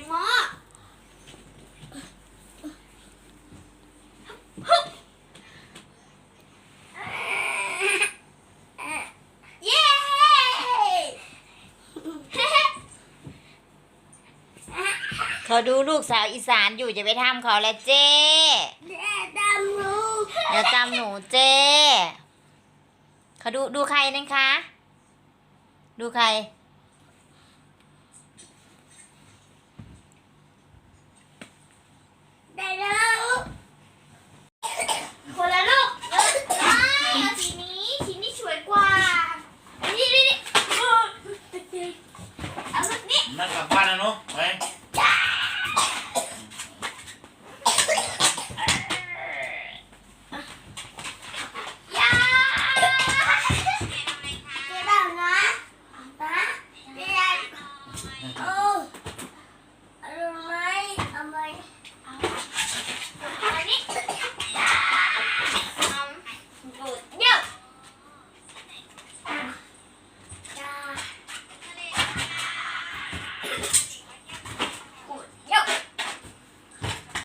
งโมเขาดูลูกสาวอีสานอยู่จะไปทำเขาแล้วเจ๊ตามลูกเดี๋ยวตามหนูเจ๊เขาดูดูใครนั่นคะ ดูใคร นั่งกลับบ้านนะเนาะเฮ้า